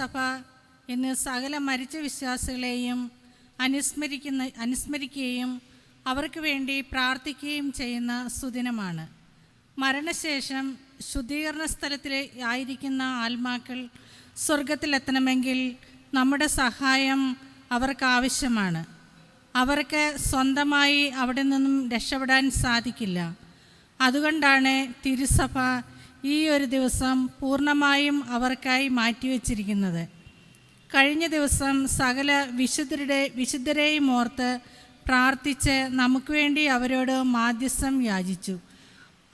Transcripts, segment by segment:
സഭ ഇന്ന് സകല മരിച്ച വിശ്വാസികളെയും അനുസ്മരിക്കുന്ന അനുസ്മരിക്കുകയും അവർക്ക് വേണ്ടി പ്രാർത്ഥിക്കുകയും ചെയ്യുന്ന സുദിനമാണ്. മരണശേഷം ശുദ്ധീകരണ സ്ഥലത്തിൽ ആയിരിക്കുന്ന ആത്മാക്കൾ സ്വർഗത്തിലെത്തണമെങ്കിൽ നമ്മുടെ സഹായം അവർക്ക് ആവശ്യമാണ്. അവർക്ക് സ്വന്തമായി അവിടെ നിന്നും രക്ഷപ്പെടാൻ സാധിക്കില്ല. അതുകൊണ്ടാണ് തിരുസഭ ഈ ഒരു ദിവസം പൂർണമായും അവർക്കായി മാറ്റിവെച്ചിരിക്കുന്നത്. കഴിഞ്ഞ ദിവസം സകല വിശുദ്ധരുടെ വിശുദ്ധരെയും ഓർത്ത് പ്രാർത്ഥിച്ച് നമുക്ക് വേണ്ടി അവരോട് മാധ്യസ്ഥം യാചിച്ചു.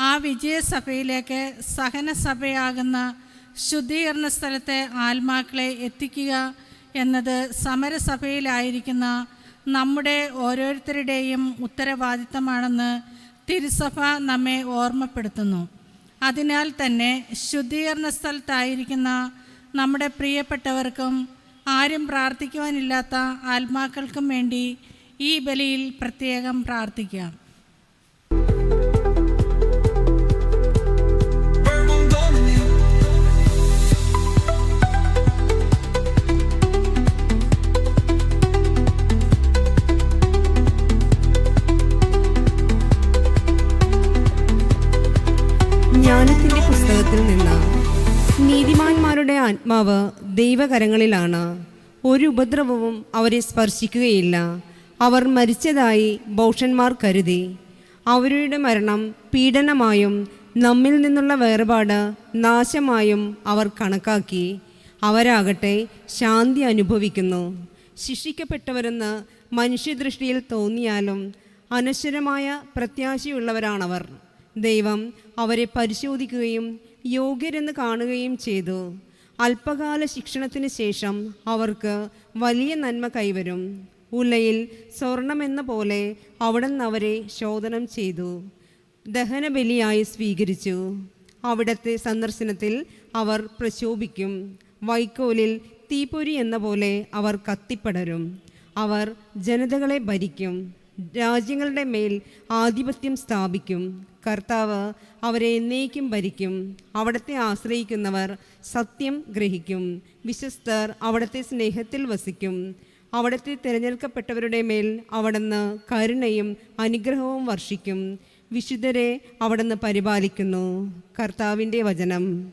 ആ വിജയസഭയിലേക്ക് സഹനസഭയാകുന്ന ശുദ്ധീകരണ സ്ഥലത്തെ ആത്മാക്കളെ എത്തിക്കുക എന്നത് സമരസഭയിലായിരിക്കുന്ന നമ്മുടെ ഓരോരുത്തരുടെയും ഉത്തരവാദിത്തമാണെന്ന് തിരുസഭ നമ്മെ ഓർമ്മപ്പെടുത്തുന്നു. അതിനാൽ തന്നെ ശുദ്ധീകരണ സ്ഥലത്തായിരിക്കുന്ന നമ്മുടെ പ്രിയപ്പെട്ടവർക്കും ആരും പ്രാർത്ഥിക്കുവാനില്ലാത്ത ആത്മാക്കൾക്കും വേണ്ടി ഈ ബലിയിൽ പ്രത്യേകം പ്രാർത്ഥിക്കാം. ആത്മാവ് ദൈവകരങ്ങളിലാണ്. ഒരു ഉപദ്രവവും അവരെ സ്പർശിക്കുകയില്ല. അവർ മരിച്ചതായി ബൗഷന്മാർ കരുതി. അവരുടെ മരണം പീഡനമായും നമ്മിൽ നിന്നുള്ള വേർപാട് നാശമായും അവർ കണക്കാക്കി. അവരാകട്ടെ ശാന്തി അനുഭവിക്കുന്നു. ശിക്ഷിക്കപ്പെട്ടവരെന്ന് മനുഷ്യദൃഷ്ടിയിൽ തോന്നിയാലും അനശ്വരമായ പ്രത്യാശയുള്ളവരാണവർ. ദൈവം അവരെ പരിശോധിക്കുകയും യോഗ്യരെന്ന് കാണുകയും ചെയ്തു. അല്പകാല ശിക്ഷണത്തിന് ശേഷം അവർക്ക് വലിയ നന്മ കൈവരും. ഉലയിൽ സ്വർണമെന്ന പോലെ അവിടുന്ന് അവരെ ശോധനം ചെയ്തു. ദഹനബലിയായി സ്വീകരിച്ചു. അവിടത്തെ സന്ദർശനത്തിൽ അവർ പ്രശോഭിക്കും. വൈക്കോലിൽ തീപ്പൊരി എന്ന പോലെ അവർ കത്തിപ്പടരും. അവർ ജനതകളെ ഭരിക്കും. രാജ്യങ്ങളുടെ മേൽ ആധിപത്യം സ്ഥാപിക്കും. കർത്താവ് അവരെ എന്നേക്കും ഭരിക്കും. അവിടത്തെ ആശ്രയിക്കുന്നവർ സത്യം ഗ്രഹിക്കും. വിശ്വസ്തർ അവിടത്തെ സ്നേഹത്തിൽ വസിക്കും. അവിടത്തെ തിരഞ്ഞെടുക്കപ്പെട്ടവരുടെ മേൽ അവിടുന്ന് കരുണയും അനുഗ്രഹവും വർഷിക്കും. വിശുദ്ധരെ അവിടുന്ന് പരിപാലിക്കുന്നു. കർത്താവിന്റെ വചനം.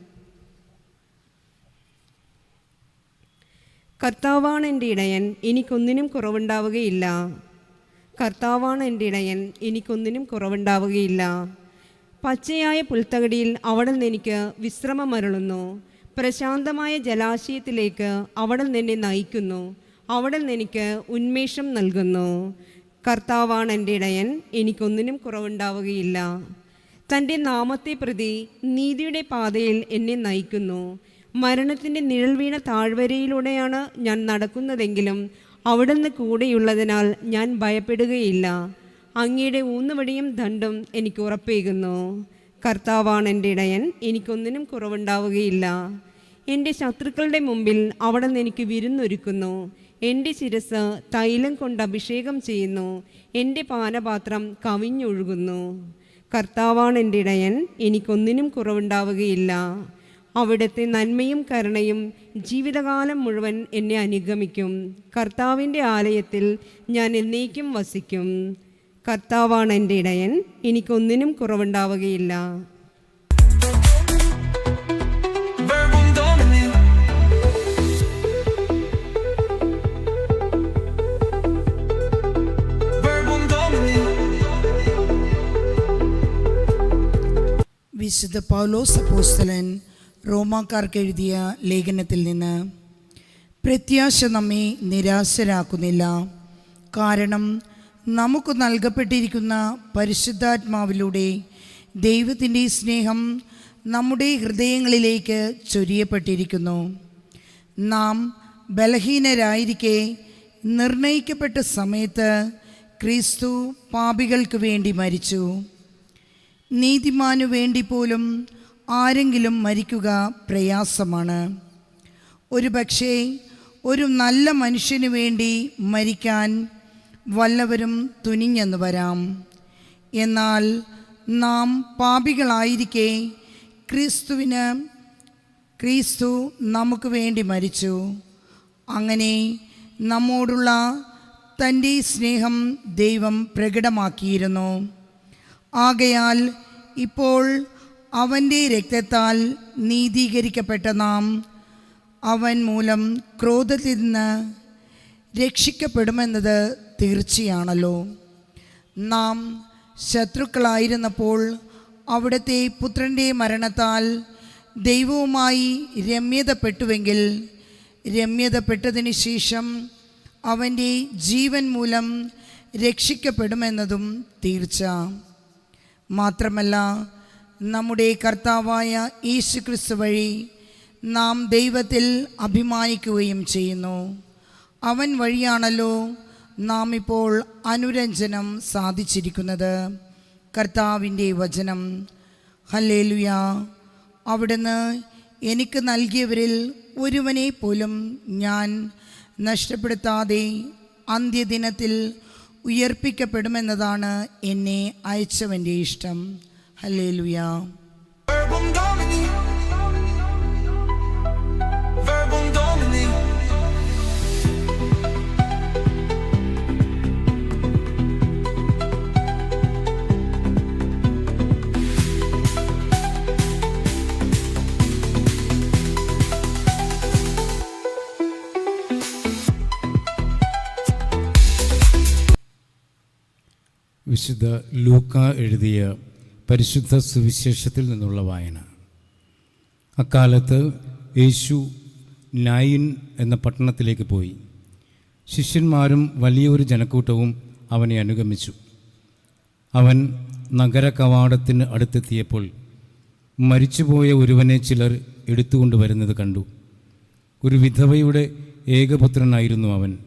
കർത്താവാണ് എന്റെ ഇടയൻ. എനിക്കൊന്നിനും കുറവുണ്ടാവുകയില്ല. കർത്താവാണ് എന്റെ ഇടയൻ. എനിക്കൊന്നിനും കുറവുണ്ടാവുകയില്ല. പച്ചയായ പുൽത്തകടിയിൽ അവിടെ നിന്ന് എനിക്ക് വിശ്രമം അരുളുന്നു. പ്രശാന്തമായ ജലാശയത്തിലേക്ക് അവിടെ നിന്ന് നയിക്കുന്നു. അവിടെ നിന്ന് എനിക്ക് ഉന്മേഷം നൽകുന്നു. കർത്താവാണ് എന്റെ ഇടയൻ. എനിക്കൊന്നിനും കുറവുണ്ടാവുകയില്ല. തന്റെ നാമത്തെ പ്രതി നീതിയുടെ പാതയിൽ എന്നെ നയിക്കുന്നു. മരണത്തിന്റെ നിഴൽ വീണ താഴ്വരയിലൂടെയാണ് ഞാൻ നടക്കുന്നതെങ്കിലും അവിടുന്ന് കൂടെയുള്ളതിനാൽ ഞാൻ ഭയപ്പെടുകയില്ല. അങ്ങയുടെ ഊന്നുവടിയും ദണ്ടും എനിക്ക് ഉറപ്പേകുന്നു. കർത്താവാണ് എന്റെ ഇടയൻ എനിക്കൊന്നിനും കുറവുണ്ടാവുകയില്ല. എന്റെ ശത്രുക്കളുടെ മുമ്പിൽ അവിടെ നിന്ന് എനിക്ക് വിരുന്നൊരുക്കുന്നു. എന്റെ ശിരസ് തൈലം കൊണ്ട് അഭിഷേകം ചെയ്യുന്നു. എന്റെ പാനപാത്രം കവിഞ്ഞൊഴുകുന്നു. കർത്താവാണ് എന്റെ ഇടയൻ എനിക്കൊന്നിനും കുറവുണ്ടാവുകയില്ല. അവിടുത്തെ നന്മയും കരുണയും ജീവിതകാലം മുഴുവൻ എന്നെ അനുഗമിക്കും. കർത്താവിന്റെ ആലയത്തിൽ ഞാൻ എന്നേക്കും വസിക്കും. കർത്താവാണ് എന്റെ ഇടയൻ. എനിക്കൊന്നിനും കുറവുണ്ടാവുകയില്ല. വിശുദ്ധ പൗലോസ് അപ്പോസ്തലൻ റോമാക്കാർക്ക് എഴുതിയ ലേഖനത്തിൽ നിന്ന് പ്രത്യാശ നമ്മെ നിരാശരാക്കുന്നില്ല. കാരണം നമുക്ക് നൽകപ്പെട്ടിരിക്കുന്ന പരിശുദ്ധാത്മാവിലൂടെ ദൈവത്തിന്റെ സ്നേഹം നമ്മുടെ ഹൃദയങ്ങളിലേക്ക് ചൊരിയപ്പെട്ടിരിക്കുന്നു. നാം ബലഹീനരായിരിക്കെ നിർണയിക്കപ്പെട്ട സമയത്ത് ക്രിസ്തു പാപികൾക്ക് വേണ്ടി മരിച്ചു. നീതിമാനു വേണ്ടി പോലും ആരെങ്കിലും മരിക്കുക പ്രയാസമാണ്. ഒരു പക്ഷേ ഒരു നല്ല മനുഷ്യന് വേണ്ടി മരിക്കാൻ വല്ലവരും തുനിഞ്ഞെന്ന് വരാം. എന്നാൽ നാം പാപികളായിരിക്കെ ക്രിസ്തുവിന് ക്രിസ്തു നമുക്ക് വേണ്ടി മരിച്ചു. അങ്ങനെ നമ്മോടുള്ള തന്റെ സ്നേഹം ദൈവം പ്രകടമാക്കിയിരുന്നു. ആകയാൽ ഇപ്പോൾ അവന്റെ രക്തത്താൽ നീതീകരിക്കപ്പെട്ട നാം അവൻ മൂലം ക്രോധത്തിൽ നിന്ന് രക്ഷിക്കപ്പെടുമെന്നത് തീർച്ചയാണല്ലോ. നാം ശത്രുക്കളായിരുന്നപ്പോൾ അവിടുത്തെ പുത്രന്റെ മരണത്താൽ ദൈവവുമായി രമ്യതപ്പെട്ടുവെങ്കിൽ രമ്യതപ്പെട്ടതിന് ശേഷം അവന്റെ ജീവൻ മൂലം രക്ഷിക്കപ്പെടുമെന്നതും തീർച്ച. മാത്രമല്ല നമ്മുടെ കർത്താവായ യേശു ക്രിസ്തു വഴി നാം ദൈവത്തിൽ അഭിമാനിക്കുകയും ചെയ്യുന്നു. അവൻ വഴിയാണല്ലോ നാം ഇപ്പോൾ അനുരഞ്ജനം സാധിച്ചിരിക്കുന്നത്. കർത്താവിന്റെ വചനം. ഹല്ലേലുയ. അവിടുന്ന് എനിക്ക് നൽകിയവരിൽ ഒരുവനെ പോലും ഞാൻ നഷ്ടപ്പെടുത്താതെ അന്ത്യദിനത്തിൽ ഉയർപ്പിക്കപ്പെടുമെന്നതാണ് എന്നെ അയച്ചവന്റെ ഇഷ്ടം. Hallelujah Verbum Domini. Verbum Domini. വിശുദ്ധ ലൂക്ക എഴുതിയ പരിശുദ്ധ സുവിശേഷത്തിൽ നിന്നുള്ള വായന. അക്കാലത്ത് യേശു നായിൻ എന്ന പട്ടണത്തിലേക്ക് പോയി. ശിഷ്യന്മാരും വലിയൊരു ജനക്കൂട്ടവും അവനെ അനുഗമിച്ചു. അവൻ നഗര കവാടത്തിന് അടുത്തെത്തിയപ്പോൾ മരിച്ചുപോയ ഒരുവനെ ചിലർ എടുത്തുകൊണ്ട് വരുന്നത് കണ്ടു. ഒരു വിധവയുടെ ഏകപുത്രനായിരുന്നു അവൻ.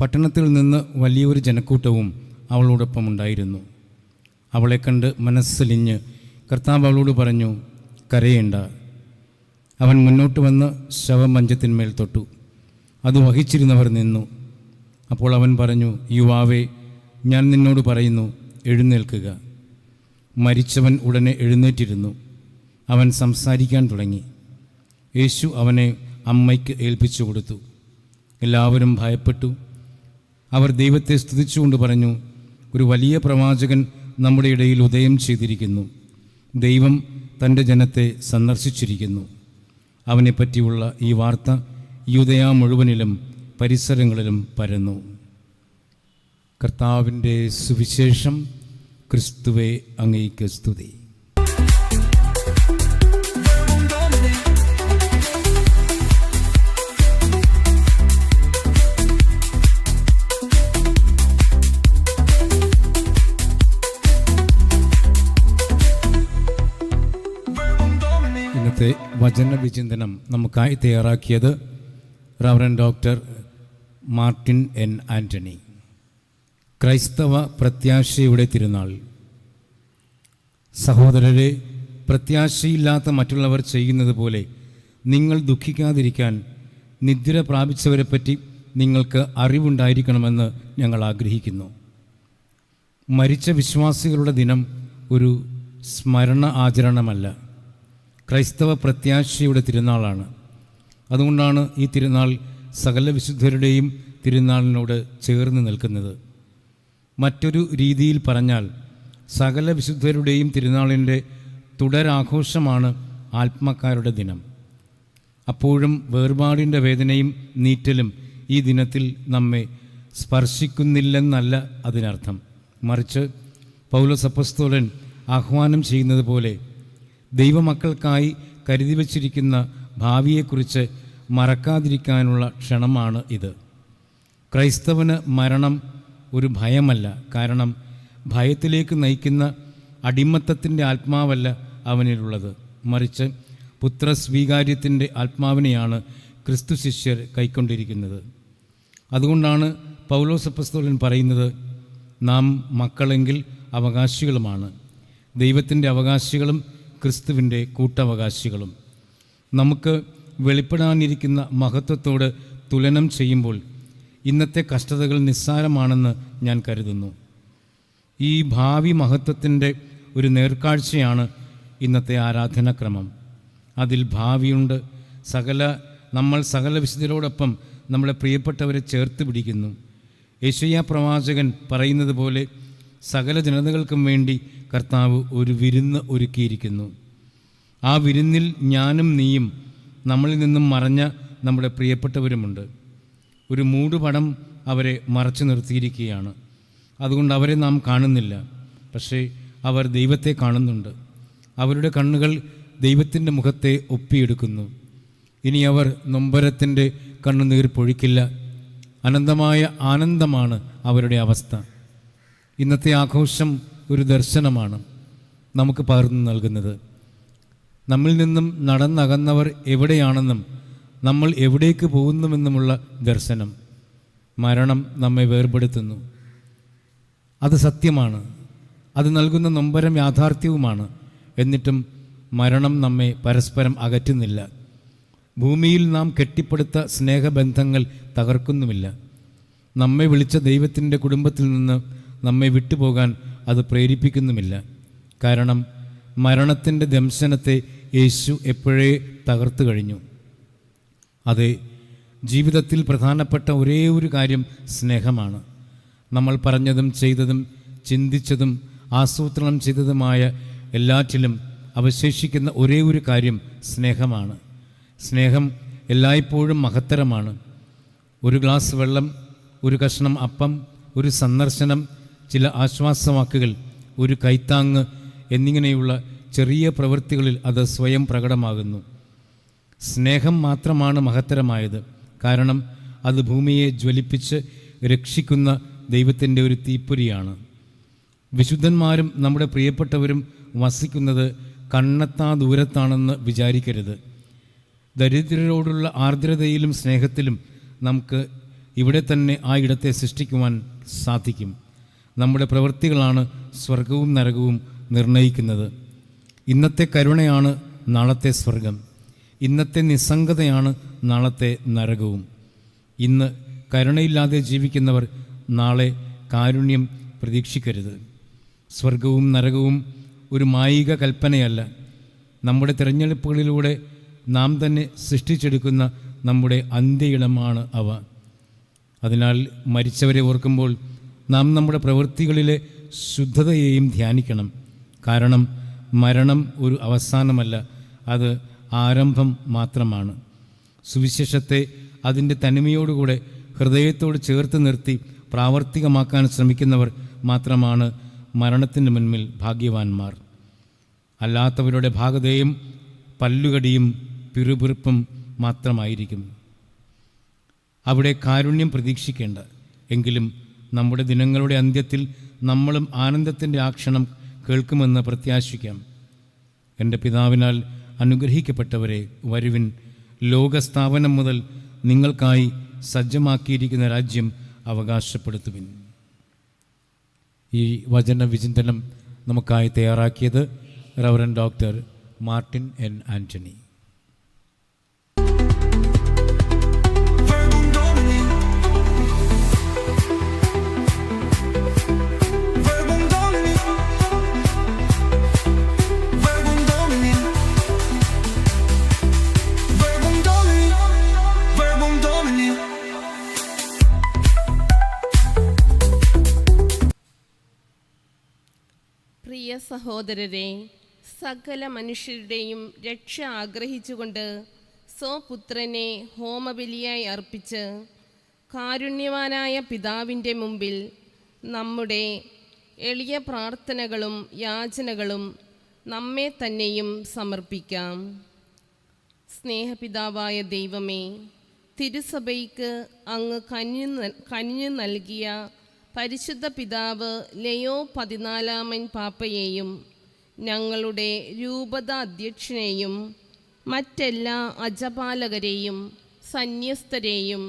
പട്ടണത്തിൽ നിന്ന് വലിയൊരു ജനക്കൂട്ടവും അവളോടൊപ്പം ഉണ്ടായിരുന്നു. അവളെ കണ്ട് മനസ്സലിഞ്ഞ് കർത്താവ് അവളോട് പറഞ്ഞു കരയേണ്ട. അവൻ മുന്നോട്ട് വന്ന് ശവമഞ്ചത്തിന്മേൽ തൊട്ടു. അത് വഹിച്ചിരുന്നവർ നിന്നു. അപ്പോൾ അവൻ പറഞ്ഞു യുവാവേ ഞാൻ നിന്നോട് പറയുന്നു എഴുന്നേൽക്കുക. മരിച്ചവൻ ഉടനെ എഴുന്നേറ്റിരുന്നു. അവൻ സംസാരിക്കാൻ തുടങ്ങി. യേശു അവനെ അമ്മയ്ക്ക് ഏൽപ്പിച്ചു കൊടുത്തു. എല്ലാവരും ഭയപ്പെട്ടു. അവർ ദൈവത്തെ സ്തുതിച്ചുകൊണ്ട് പറഞ്ഞു ഒരു വലിയ പ്രവാചകൻ നമ്മുടെ ഇടയിൽ ഉദയം ചെയ്തിരിക്കുന്നു. ദൈവം തന്റെ ജനത്തെ സന്ദർശിച്ചിരിക്കുന്നു. അവനെപ്പറ്റിയുള്ള ഈ വാർത്ത യുദയ മുഴുവനിലും പരിസരങ്ങളിലും പരന്നു. കർത്താവിന്റെ സുവിശേഷം ക്രിസ്തുവെ അങ്ങേക്ക് സ്തുതി. ഇന്നത്തെ വചന വിചിന്തനം നമുക്കായി തയ്യാറാക്കിയത് reverend doctor Martin N Antony ക്രൈസ്തവ പ്രത്യാശയുടെ തിരുനാൾ. സഹോദരരെ പ്രത്യാശയില്ലാത്ത മറ്റുള്ളവർ ചെയ്യുന്നത് പോലെ നിങ്ങൾ ദുഃഖിക്കാതിരിക്കാൻ നിദ്ര പ്രാപിച്ചവരെപ്പറ്റി നിങ്ങൾക്ക് അറിവുണ്ടായിരിക്കണമെന്ന് ഞങ്ങൾ ആഗ്രഹിക്കുന്നു. മരിച്ച വിശ്വാസികളുടെ ദിനം ഒരു സ്മരണ ആചരണമല്ല. ക്രൈസ്തവ പ്രത്യാശയുടെ തിരുനാളാണ്. അതുകൊണ്ടാണ് ഈ തിരുനാൾ സകല വിശുദ്ധരുടെയും തിരുനാളിനോട് ചേർന്ന് നിൽക്കുന്നത്. മറ്റൊരു രീതിയിൽ പറഞ്ഞാൽ സകല വിശുദ്ധരുടെയും തിരുനാളിന്റെ തുടരാഘോഷമാണ് ആത്മക്കാരുടെ ദിനം. അപ്പോഴും വേർപാടിന്റെ വേദനയും നീറ്റലും ഈ ദിനത്തിൽ നമ്മെ സ്പർശിക്കുന്നില്ലെന്നല്ല അതിനർത്ഥം. മറിച്ച് പൗലസപ്പസ്തോലൻ ആഹ്വാനം ചെയ്യുന്നത് പോലെ ദൈവമക്കൾക്കായി കരുതി വച്ചിരിക്കുന്ന ഭാവിയെക്കുറിച്ച് മറക്കാതിരിക്കാനുള്ള ക്ഷണമാണ് ഇത്. ക്രൈസ്തവന് മരണം ഒരു ഭയമല്ല. കാരണം ഭയത്തിലേക്ക് നയിക്കുന്ന അടിമത്തത്തിന്റെ ആത്മാവല്ല അവനിലുള്ളത്. മറിച്ച് പുത്രസ്വീകാര്യത്തിന്റെ ആത്മാവിനെയാണ് ക്രിസ്തു ശിഷ്യർ കൈക്കൊണ്ടിരിക്കുന്നത്. അതുകൊണ്ടാണ് പൗലോസപ്പസ്തോലൻ പറയുന്നത് നാം മക്കളെങ്കിൽ അവകാശികളുമാണ്. ദൈവത്തിന്റെ അവകാശികളും ക്രിസ്തുവിന്റെ കൂട്ടവകാശികളും. നമുക്ക് വെളിപ്പെടാനിരിക്കുന്ന മഹത്വത്തോട് തുലനം ചെയ്യുമ്പോൾ ഇന്നത്തെ കഷ്ടതകൾ നിസ്സാരമാണെന്ന് ഞാൻ കരുതുന്നു. ഈ ഭാവി മഹത്വത്തിന്റെ ഒരു നേർക്കാഴ്ചയാണ് ഇന്നത്തെ ആരാധനാക്രമം. അതിൽ ഭാവിയുണ്ട്. സകല നമ്മൾ സകല വിശുദ്ധരോടൊപ്പം നമ്മളെ പ്രിയപ്പെട്ടവരെ ചേർത്ത് പിടിക്കുന്നു. യേശയ്യ പ്രവാചകൻ പറയുന്നത് പോലെ സകല ജനതകൾക്കും വേണ്ടി കർത്താവ് ഒരു വിരുന്ന് ഒരുക്കിയിരിക്കുന്നു. ആ വിരുന്നിൽ ഞാനും നീയും നമ്മളിൽ നിന്നും മറഞ്ഞ നമ്മുടെ പ്രിയപ്പെട്ടവരുമുണ്ട്. ഒരു മൂടുപടം അവരെ മറച്ചു നിർത്തിയിരിക്കുകയാണ്. അതുകൊണ്ട് അവരെ നാം കാണുന്നില്ല. പക്ഷേ അവർ ദൈവത്തെ കാണുന്നുണ്ട്. അവരുടെ കണ്ണുകൾ ദൈവത്തിന്റെ മുഖത്തെ ഒപ്പിയെടുക്കുന്നു. ഇനി അവർ നൊമ്പരത്തിന്റെ കണ്ണുനീർ പൊഴിക്കില്ല. അനന്തമായ ആനന്ദമാണ് അവരുടെ അവസ്ഥ. ഇന്നത്തെ ആഘോഷം ഒരു ദർശനമാണ് നമുക്ക് പകർന്നു നൽകുന്നത്. നമ്മിൽ നിന്നും നടന്നകന്നവർ എവിടെയാണെന്നും നമ്മൾ എവിടേക്ക് പോകുന്നുവെന്നുമുള്ള ദർശനം മരണം നമ്മെ വേർപെടുത്തുന്നു. അത് സത്യമാണ്. അത് നൽകുന്ന നൊമ്പരം യാഥാർത്ഥ്യവുമാണ്. എന്നിട്ടും മരണം നമ്മെ പരസ്പരം അകറ്റുന്നില്ല. ഭൂമിയിൽ നാം കെട്ടിപ്പടുത്ത സ്നേഹബന്ധങ്ങൾ തകർക്കുന്നുമില്ല. നമ്മെ വിളിച്ച ദൈവത്തിന്റെ കുടുംബത്തിൽ നിന്ന് നമ്മെ വിട്ടുപോകാൻ അത് പ്രേരിപ്പിക്കുന്നുമില്ല. കാരണം മരണത്തിന്റെ ദംശനത്തെ യേശു എപ്പോഴേ തകർത്തു കഴിഞ്ഞു. അതെ ജീവിതത്തിൽ പ്രധാനപ്പെട്ട ഒരേ ഒരു കാര്യം സ്നേഹമാണ്. നമ്മൾ പറഞ്ഞതും ചെയ്തതും ചിന്തിച്ചതും ആസൂത്രണം ചെയ്തതുമായ എല്ലാറ്റിലും അവശേഷിക്കുന്ന ഒരേ ഒരു കാര്യം സ്നേഹമാണ്. സ്നേഹം എല്ലായ്പ്പോഴും മഹത്തരമാണ്. ഒരു ഗ്ലാസ് വെള്ളം ഒരു കഷ്ണം അപ്പം ഒരു സന്ദർശനം ചില ആശ്വാസവാക്കുകൾ ഒരു കൈത്താങ്ങ് എന്നിങ്ങനെയുള്ള ചെറിയ പ്രവൃത്തികളിൽ അത് സ്വയം പ്രകടമാകുന്നു. സ്നേഹം മാത്രമാണ് മഹത്തരമായത്. കാരണം അത് ഭൂമിയെ ജ്വലിപ്പിച്ച് രക്ഷിക്കുന്ന ദൈവത്തിന്റെ ഒരു തീപ്പൊരിയാണ്. വിശുദ്ധന്മാരും നമ്മുടെ പ്രിയപ്പെട്ടവരും വസിക്കുന്നത് കണ്ണെത്താ ദൂരത്താണെന്ന് വിചാരിക്കരുത്. ദരിദ്രരോടുള്ള ആർദ്രതയിലും സ്നേഹത്തിലും നമുക്ക് ഇവിടെ തന്നെ ആ ഇടത്തെ സൃഷ്ടിക്കുവാൻ സാധിക്കും. നമ്മുടെ പ്രവൃത്തികളാണ് സ്വർഗവും നരകവും നിർണയിക്കുന്നത്. ഇന്നത്തെ കരുണയാണ് നാളത്തെ സ്വർഗം. ഇന്നത്തെ നിസ്സംഗതയാണ് നാളത്തെ നരകവും. ഇന്ന് കരുണയില്ലാതെ ജീവിക്കുന്നവർ നാളെ കാരുണ്യം പ്രതീക്ഷിക്കരുത്. സ്വർഗവും നരകവും ഒരു മായിക കൽപ്പനയല്ല. നമ്മുടെ തിരഞ്ഞെടുപ്പുകളിലൂടെ നാം തന്നെ സൃഷ്ടിച്ചെടുക്കുന്ന നമ്മുടെ അന്ത്യയിടമാണ് അവ. അതിനാൽ മരിച്ചവരെ ഓർക്കുമ്പോൾ നാം നമ്മുടെ പ്രവൃത്തികളിലെ ശുദ്ധതയെയും ധ്യാനിക്കണം. കാരണം മരണം ഒരു അവസാനമല്ല അത് ആരംഭം മാത്രമാണ്. സുവിശേഷത്തെ അതിന്റെ തനിമയോടുകൂടെ ഹൃദയത്തോട് ചേർത്ത് നിർത്തി പ്രാവർത്തികമാക്കാൻ ശ്രമിക്കുന്നവർ മാത്രമാണ് മരണത്തിന്റെ മുൻപിൽ ഭാഗ്യവാന്മാർ. അല്ലാത്തവരുടെ ഭാഗതയും പല്ലുകടിയും പിറുപിറുപ്പും മാത്രമായിരിക്കും. അവിടെ കാരുണ്യം പ്രതീക്ഷിക്കേണ്ട. എങ്കിലും നമ്മുടെ ദിനങ്ങളുടെ അന്ത്യത്തിൽ നമ്മളും ആനന്ദത്തിന്റെ ആക്ഷണം കേൾക്കുമെന്ന് പ്രത്യാശിക്കാം. എന്റെ പിതാവിനാൽ അനുഗ്രഹിക്കപ്പെട്ടവരെ വരുവിൻ ലോകസ്ഥാപനം മുതൽ നിങ്ങൾക്കായി സജ്ജമാക്കിയിരിക്കുന്ന രാജ്യം അവകാശപ്പെടുത്തുവിൻ. ഈ വചന വിചിന്തനം നമുക്കായി തയ്യാറാക്കിയത് reverend doctor Martin N Antony പ്രിയ സഹോദരരെ സകല മനുഷ്യരുടെയും രക്ഷ ആഗ്രഹിച്ചുകൊണ്ട് സ്വപുത്രനെ ഹോമബലിയായി അർപ്പിച്ച് കാരുണ്യവാനായ പിതാവിന്റെ മുമ്പിൽ നമ്മുടെ എളിയ പ്രാർത്ഥനകളും യാചനകളും നമ്മെ തന്നെയും സമർപ്പിക്കാം. സ്നേഹപിതാവായ ദൈവമേ തിരുസഭയ്ക്ക് അങ്ങ് കനിഞ്ഞു കനിഞ്ഞു നൽകിയ പരിശുദ്ധ പിതാവ് ലയോ പതിനാലാമൻ പാപ്പയെയും ഞങ്ങളുടെ രൂപത അധ്യക്ഷനെയും മറ്റെല്ലാ അജപാലകരെയും സന്യസ്തരെയും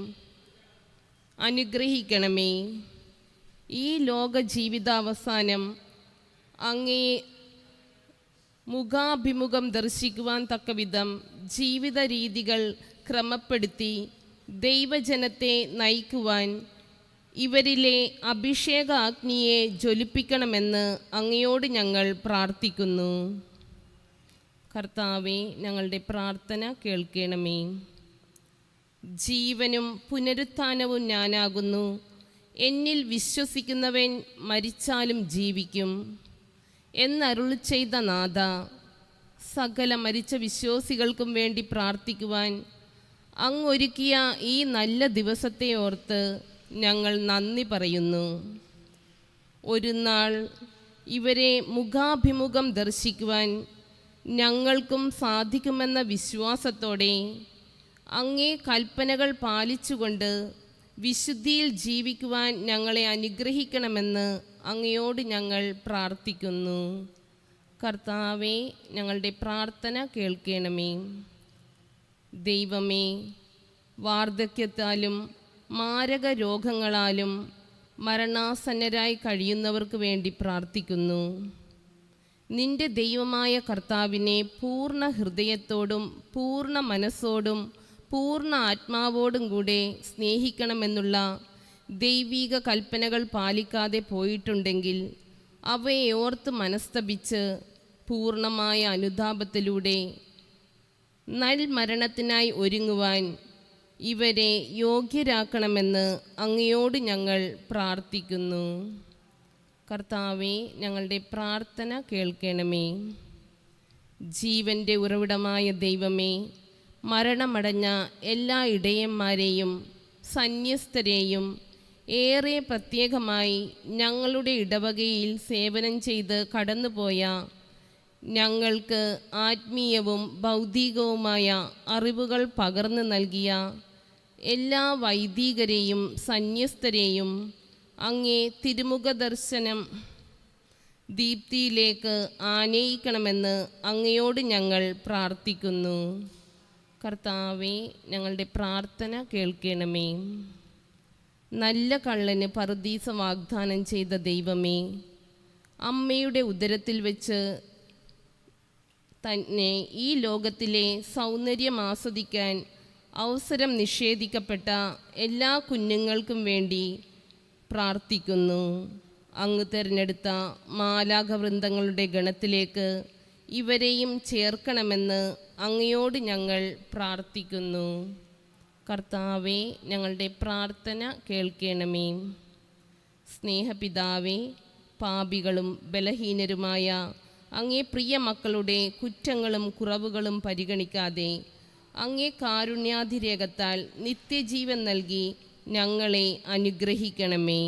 അനുഗ്രഹിക്കണമേ. ഈ ലോക ജീവിതാവസാനം അങ്ങേ മുഖാഭിമുഖം ദർശിക്കുവാൻ തക്കവിധം ജീവിത രീതികൾ ക്രമപ്പെടുത്തി ദൈവജനത്തെ നയിക്കുവാൻ ഇവരിലെ അഭിഷേകാഗ്നിയെ ജ്വലിപ്പിക്കണമെന്ന് അങ്ങയോട് ഞങ്ങൾ പ്രാർത്ഥിക്കുന്നു. കർത്താവെ ഞങ്ങളുടെ പ്രാർത്ഥന കേൾക്കണമേ. ജീവനും പുനരുത്ഥാനവും ഞാനാകുന്നു. എന്നിൽ വിശ്വസിക്കുന്നവൻ മരിച്ചാലും ജീവിക്കും. എന്നരുളി ചെയ്ത നാഥ സകല മരിച്ച വിശ്വാസികൾക്കും വേണ്ടി പ്രാർത്ഥിക്കുവാൻ അങ്ങൊരുക്കിയ ഈ നല്ല ദിവസത്തെ ഓർത്ത് ഞങ്ങൾ നന്ദി പറയുന്നു. ഒരു നാൾ ഇവരെ മുഖാഭിമുഖം ദർശിക്കുവാൻ ഞങ്ങൾക്കും സാധിക്കുമെന്ന വിശ്വാസത്തോടെ അങ്ങേ കൽപ്പനകൾ പാലിച്ചുകൊണ്ട് വിശുദ്ധിയിൽ ജീവിക്കുവാൻ ഞങ്ങളെ അനുഗ്രഹിക്കണമെന്ന് അങ്ങയോട് ഞങ്ങൾ പ്രാർത്ഥിക്കുന്നു. കർത്താവെ ഞങ്ങളുടെ പ്രാർത്ഥന കേൾക്കണമേ. ദൈവമേ വാർദ്ധക്യത്താലും മാരക രോഗങ്ങളാലും മരണാസന്നരായി കഴിയുന്നവർക്ക് വേണ്ടി പ്രാർത്ഥിക്കുന്നു. നിന്റെ ദൈവമായ കർത്താവിനെ പൂർണ ഹൃദയത്തോടും പൂർണ മനസ്സോടും പൂർണ ആത്മാവോടും കൂടെ സ്നേഹിക്കണമെന്നുള്ള ദൈവീക കൽപ്പനകൾ പാലിക്കാതെ പോയിട്ടുണ്ടെങ്കിൽ അവയെ ഓർത്ത് മനസ്തപിച്ച് പൂർണമായ അനുതാപത്തിലൂടെ നൽമരണത്തിനായി ഒരുങ്ങുവാൻ ഇവരെ യോഗ്യരാക്കണമെന്ന് അങ്ങയോട് ഞങ്ങൾ പ്രാർത്ഥിക്കുന്നു. കർത്താവെ ഞങ്ങളുടെ പ്രാർത്ഥന കേൾക്കണമേ. ജീവന്റെ ഉറവിടമായ ദൈവമേ മരണമടഞ്ഞ എല്ലാ ഇടയന്മാരെയും സന്യസ്തരെയും ഏറെ പ്രത്യേകമായി ഞങ്ങളുടെ ഇടവകയിൽ സേവനം ചെയ്ത് കടന്നുപോയ ഞങ്ങൾക്ക് ആത്മീയവും ഭൗതികവുമായ അറിവുകൾ പകർന്നു നൽകിയ എല്ലാ വൈദികരെയും സന്യസ്തരെയും അങ്ങേ തിരുമുഖ ദർശനം ദീപ്തിയിലേക്ക് ആനയിക്കണമെന്ന് അങ്ങയോട് ഞങ്ങൾ പ്രാർത്ഥിക്കുന്നു. കർത്താവെ ഞങ്ങളുടെ പ്രാർത്ഥന കേൾക്കണമേ. നല്ല കള്ളന് പറുദീസ വാഗ്ദാനം ചെയ്ത ദൈവമേ അമ്മയുടെ ഉദരത്തിൽ വെച്ച് തന്നെ ഈ ലോകത്തിലെ സൗന്ദര്യം ആസ്വദിക്കാൻ അവസരം നിഷേധിക്കപ്പെട്ട എല്ലാ കുഞ്ഞുങ്ങൾക്കും വേണ്ടി പ്രാർത്ഥിക്കുന്നു. അങ്ങ് തിരഞ്ഞെടുത്ത മാലാഘവൃന്ദങ്ങളുടെ ഗണത്തിലേക്ക് ഇവരെയും ചേർക്കണമെന്ന് അങ്ങയോട് ഞങ്ങൾ പ്രാർത്ഥിക്കുന്നു. കർത്താവെ ഞങ്ങളുടെ പ്രാർത്ഥന കേൾക്കണമേ. സ്നേഹപിതാവെ പാപികളും ബലഹീനരുമായ അങ്ങേ പ്രിയ മക്കളുടെ കുറ്റങ്ങളും കുറവുകളും പരിഗണിക്കാതെ അങ്ങേ കാരുണ്യാതിരേകത്താൽ നിത്യജീവൻ നൽകി ഞങ്ങളെ അനുഗ്രഹിക്കണമേ.